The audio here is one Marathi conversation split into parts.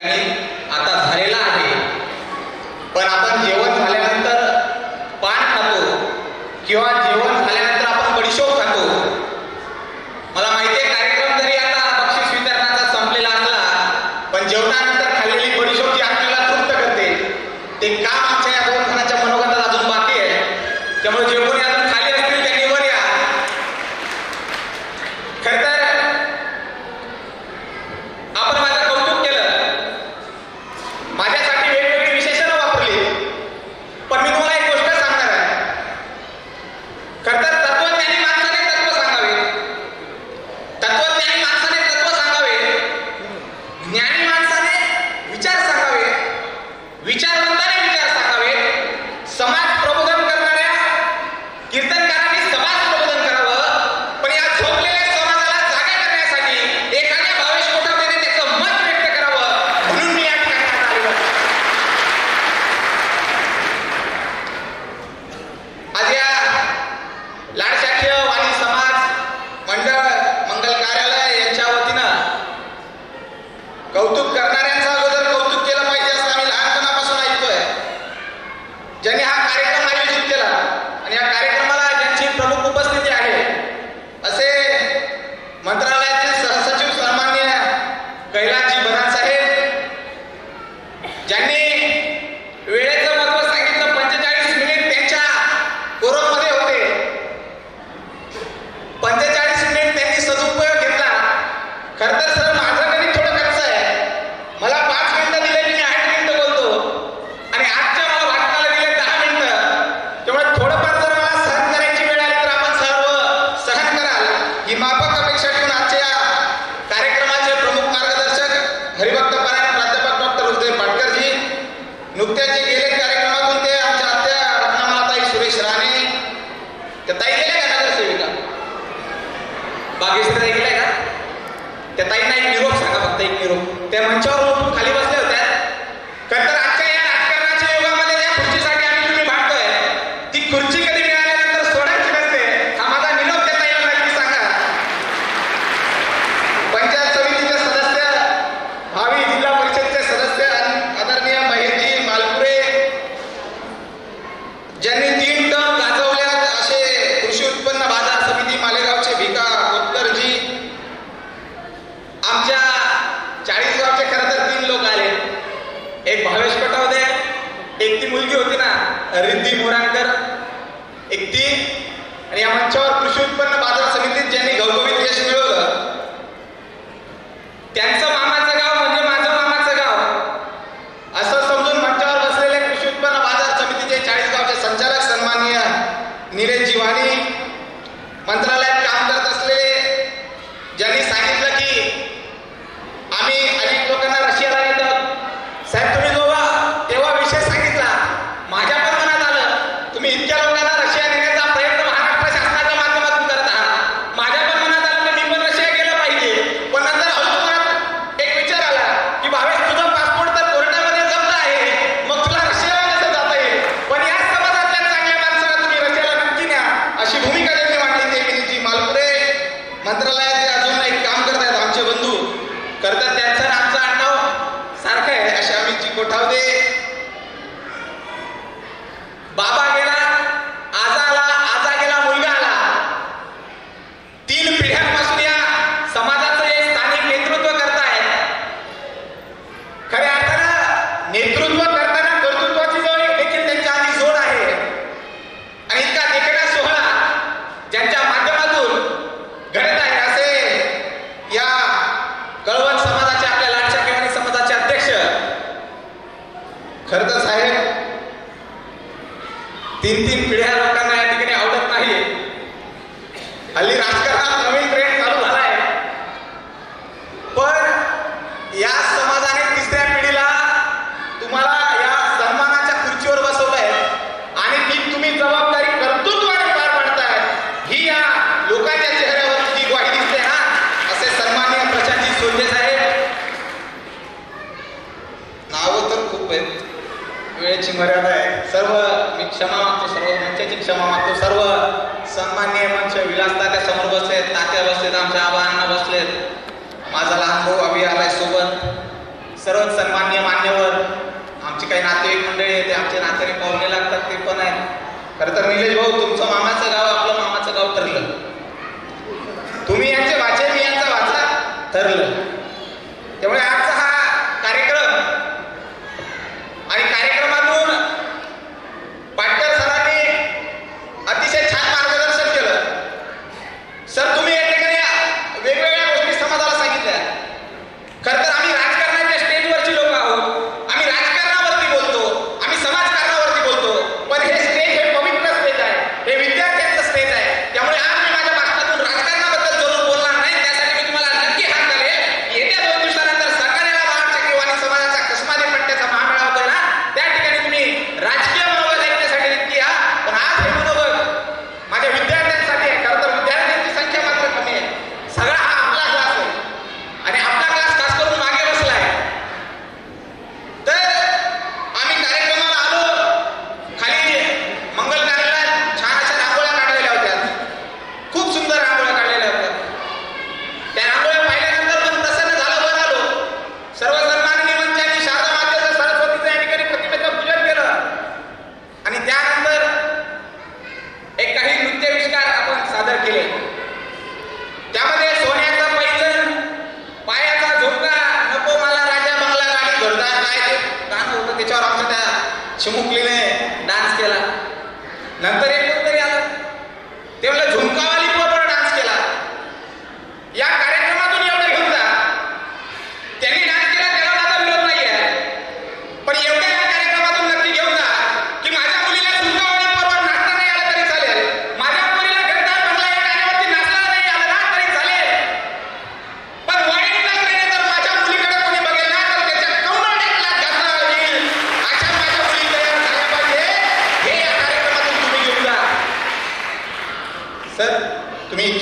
आता झालेला आहे. पण आपण जेवण झाल्यानंतर पान खातो किंवा ही माफक अपेक्षा ठेवून आजच्या कार्यक्रमाचे प्रमुख मार्गदर्शक हरिभक्त प्राध्यापक डॉक्टर उदय पाटकरजी नुकत्याच 拜拜 या समाजाने तिसऱ्या पिढीला तुम्हाला या सन्मानाच्या खुर्चीवर बसवलंय. आणि ती तुम्ही जबाबदारी कर्तृत्वाने पार पाडताय. ही या लोकांच्या चेहऱ्यावर जी ग्वाही दिसते हा. असे सन्मान्य प्रशांतजी सोंडे साहेब. नाव तर खूप आहेत. वेळेची मर्यादा आहे. सर्व मी क्षमा मागतो सर्व मंचाची क्षमा मागतो. सर्व सन्माननीय मंच विलास तात्या समोर बसलेत तात्या बसलेत आमच्या आबांना बसलेत. माझा लहान भाऊ सर्व सन्मान्य मान्यवर आमचे काही नातेवाईक मंडळी आहेत आमचे नातेवाईक पाहुणे लागतात ते पण आहेत. खरं तर निलेश भाऊ तुमचं मामाचं गाव आपलं मामाचं गाव ठरलं. तुम्ही याचे Somos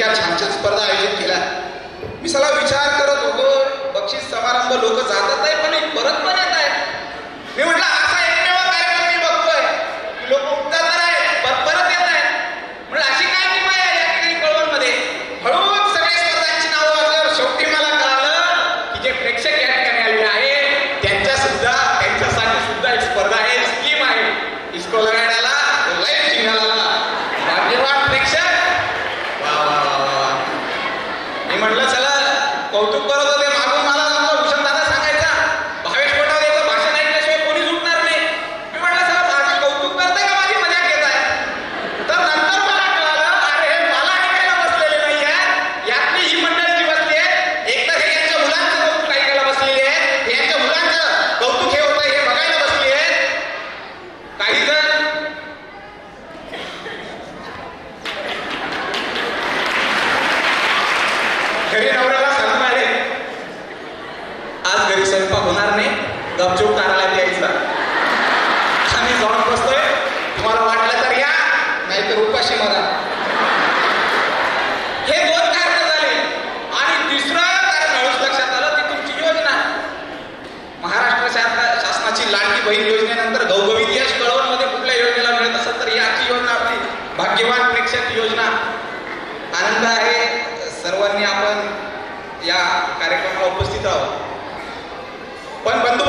इतक्या छान छान स्पर्धा आयोजित केल्या. मी सला विचार करत होतो बक्षीस समारंभ लोक जातात आहे पण परत पण येत आहे. मी म्हटलं más allá de Ladki Bahin योजनेनंतर घवघवीत यश कळवणमध्ये कुठल्या योजनेला मिळत असेल तर याची योजना आपली भाग्यवान प्रेक्षक योजना. आनंद आहे. सर्वांनी आपण या कार्यक्रमाला उपस्थित आहोत पण बंधू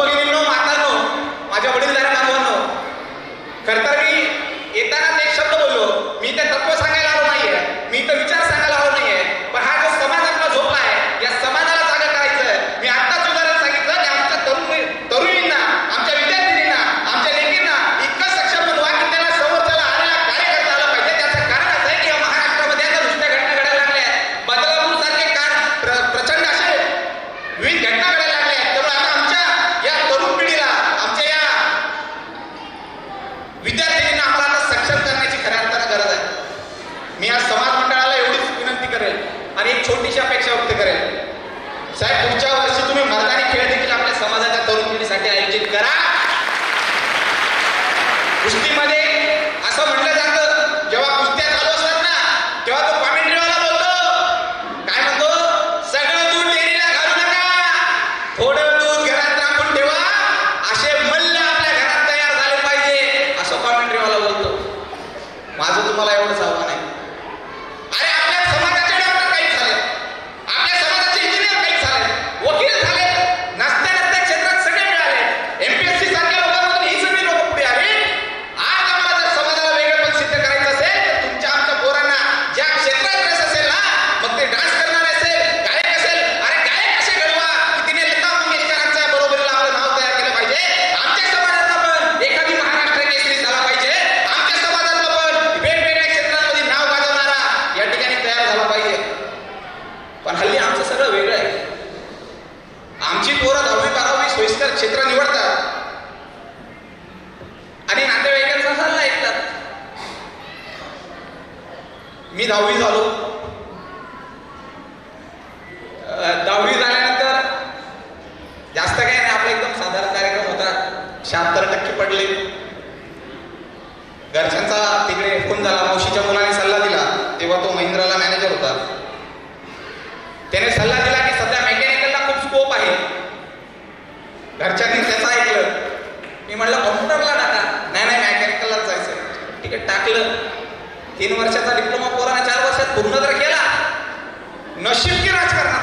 कुस्तीमध्ये असं म्हटलं सल्ला दिला की सध्या मेकॅनिकलला खूप स्कोप आहे. घरच्यांनी त्याचं ऐकलं. मी म्हटलं कॉम्प्युटरला टाका. नाही नाही मेकॅनिकललाच जायचं ठीक आहे टाकलं. तीन वर्षाचा डिप्लोमा पोराने चार वर्षात पूर्ण तर केला. नशीब की राजकारण?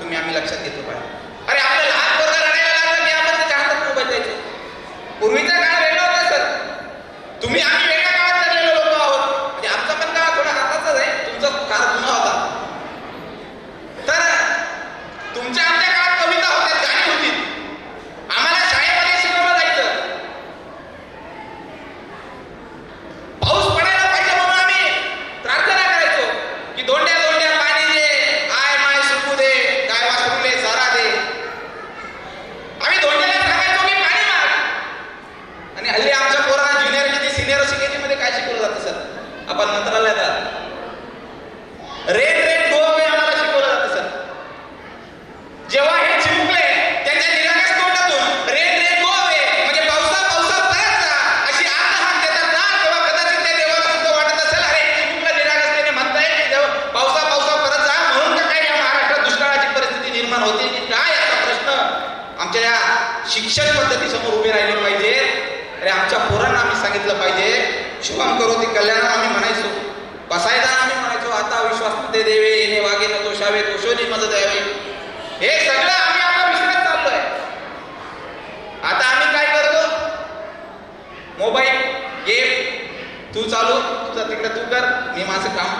तुम्ही आम्ही लक्षात घेतो पाहिजे अरे आपल्या लहान पोरगा लागला आपण त्याच्या हातात मोबाईल द्यायचो पूर्वीचा आपण मंत्रालयात रेट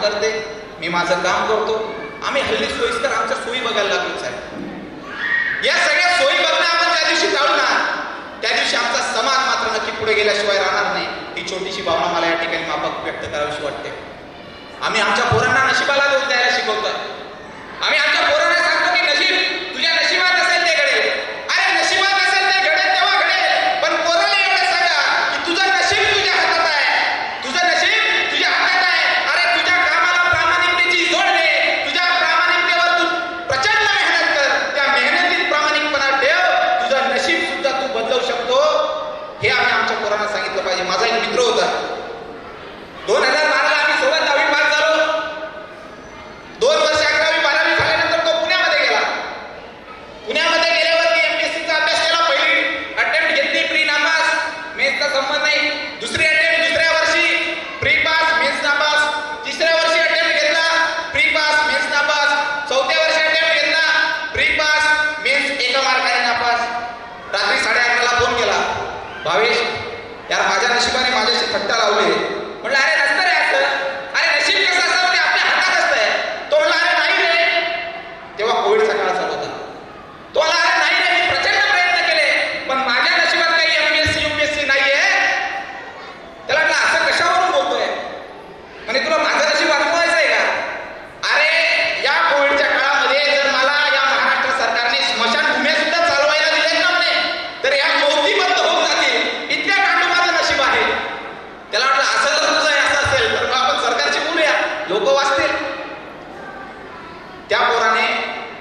करते मी माझं काम करतो. आम्ही हल्ली सोयीस्कर आमच्या सोयी बघायला लागलोच आहे. या सगळ्या सोयी बघणं आपण ज्या दिवशी टाळणार त्या दिवशी आमचा समाज मात्र नक्की पुढे गेल्याशिवाय राहणार नाही. ही छोटीशी भावना मला या ठिकाणी माफक व्यक्त करावीशी वाटते. आम्ही आमच्या पोरांना नशिबाला दोष द्यायला शिकवतोय भावेश यार माझ्या नशिबाने माझ्याशी थट्टा लावले. म्हटलं अरे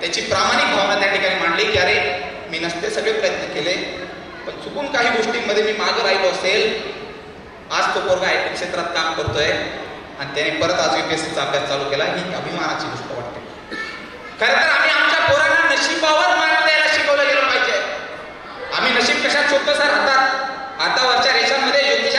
त्याची प्रामाणिक भावना त्या ठिकाणी मांडली की अरे मी नसते सगळे प्रयत्न केले पण चुकून काही गोष्टींमध्ये मी मागं राहिलो असेल. आज तो पोरगा आय टी क्षेत्रात काम करतोय आणि त्याने परत आज वि एस चा अभ्यास चालू केला ही अभिमानाची गोष्ट वाटते. खरं तर आम्ही आमच्या पोरांना नशिबावर मान द्यायला शिकवलं गेलं पाहिजे. आम्ही नशीब कशात शोधतो सर? हातात हातावरच्या रेषांमध्ये योग्य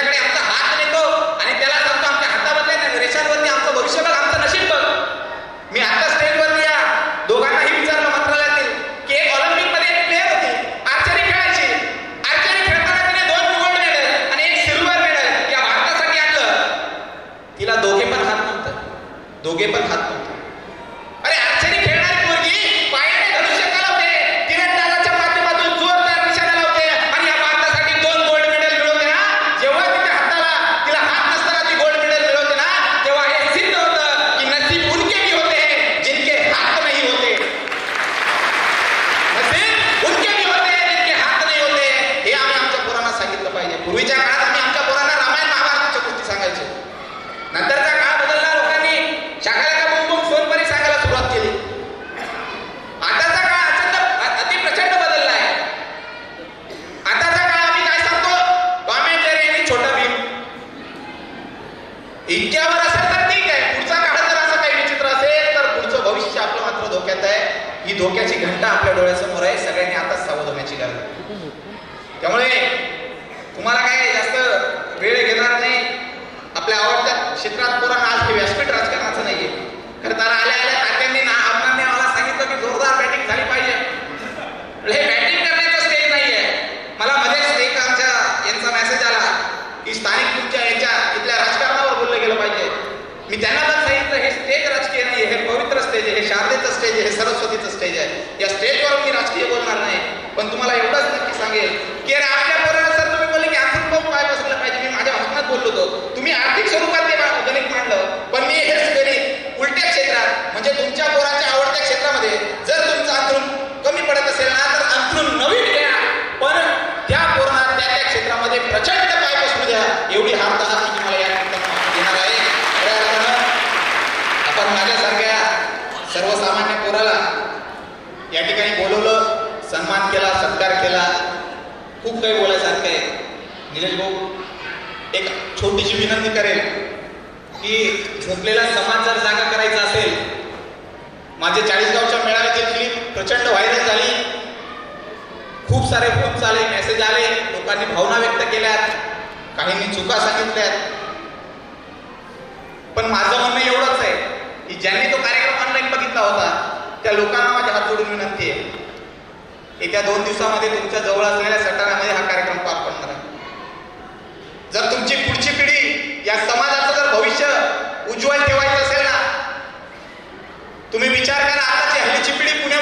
दोघे पण हात नव्हते अरे आर्चरी खेळणारी मुलगी पायाने धनुष्य चालवते तिरंदाजाच्या माध्यमातून जोरदार निशाणा लावते आणि या भारतासाठी दोन गोल्ड मेडल मिळवते ना जेव्हा तिच्या हाताला तिला हात नसताना ती गोल्ड मेडल मिळवते ना तेव्हा हे सिद्ध होतं की नसीब उनके भी होते हैं जिनके हात नाही होते नसीब उनके भी होते हैं जिनके हात नाही होते हे आम्ही आमच्या पोरांना सांगितलं पाहिजे पूर्वीच्या काळात आम्ही आमच्या पोरांना रामायण महाभारताच्या गोष्टी सांगायचो नंतरचा काळ बदलला लोकांनी शाकाला का बुम बुम सोनपरी सांगायला सुरुवात केली आताचा काळ अत्यंत अति प्रचंड बदलला आहे आताचा काळ आम्ही काय सांगतो टॉम अँड जेरी आणि छोटा भीम इतक्यावर असेल तर ठीक आहे पुढचा काळ जर असं काही विचित्र असेल तर पुढचं भविष्य आपलं मात्र धोक्यात आहे ही धोक्याची घंटा आपल्या डोळ्यासमोर आहे सगळ्यांनी आताच सावध होण्याची गरज आहे त्यामुळे तुम्हाला काय जास्त वेळ घेणार नाही आपल्या आवडत्या क्षेत्रात पोरांना आज हे व्यासपीठ राजकारणाचं नाहीये खरं तर आल्या आल्या तात्यांनी ना आमदारने मला सांगितलं की जोरदार बॅटिंग झाली पाहिजे हे बॅटिंग करण्याचं स्टेज नाहीये मला मध्येच एक आमच्या यांचा मेसेज आला की स्थानिक तुमच्या याच्या इथल्या राजकारणावर बोललं गेलं पाहिजे मी त्यांना पण सांगितलं हे स्टेज राजकीय नाही हे पवित्र स्टेज आहे हे शारदेचं स्टेज आहे हे सरस्वतीचं स्टेज आहे. या स्टेजवर मी राजकीय बोलणार नाही. पण तुम्हाला एवढंच नक्की सांगेल की अरे आपल्या पोराला सर तुम्ही बोलले की आर्थिक खूप काय बसलं पाहिजे मी माझ्या भाषणात बोललो होतो तुम्ही आर्थिक स्वरूपात ते बा- गणित मांडलं पण मी हेच गणित उलट्या क्षेत्रात म्हणजे तुमच्या पोराच्या आवडत्या क्षेत्रामध्ये जर तुमचं अंतरून कमी पडत असेल ना तर अंतरून नवीन घ्या पण त्या पोरांना त्या त्या क्षेत्रामध्ये प्रचंड पाय बसू द्या एवढी हार्दता मी तुम्हाला या निमित्तानं देणार आहे खऱ्या अर्थानं आपण माझ्यासारख्या सर्वसामान्य पोराला या ठिकाणी बोलवलं सन्मान केला सत्कार केला. खूप काही बोलायसारखं आहे. निलेश भाऊ एक छोटीशी विनंती करेल की झोपलेला समाज जर जागा करायचा असेल माझे चाळीसगावच्या मेळाव्यातील क्लिप प्रचंड व्हायरल झाली. खूप सारे फोन आले मेसेज आले लोकांनी भावना व्यक्त केल्यात काहींनी चुका सांगितल्यात. पण माझं म्हणणं एवढंच आहे की ज्यांनी तो कार्यक्रम ऑनलाईन बघितला होता त्या लोकांना माझ्या हात जोडून विनंती आहे. येत्या दोन दिवसामध्ये तुमच्या जवळ असलेल्या सटाण्यामध्ये हा कार्यक्रम पार पडणार आहे. जर तुमची पुढची पिढी या समाजाचं जर भविष्य उज्ज्वल ठेवायचं असेल ना तुम्ही विचार करा आताची हल्लीची पिढी पुणे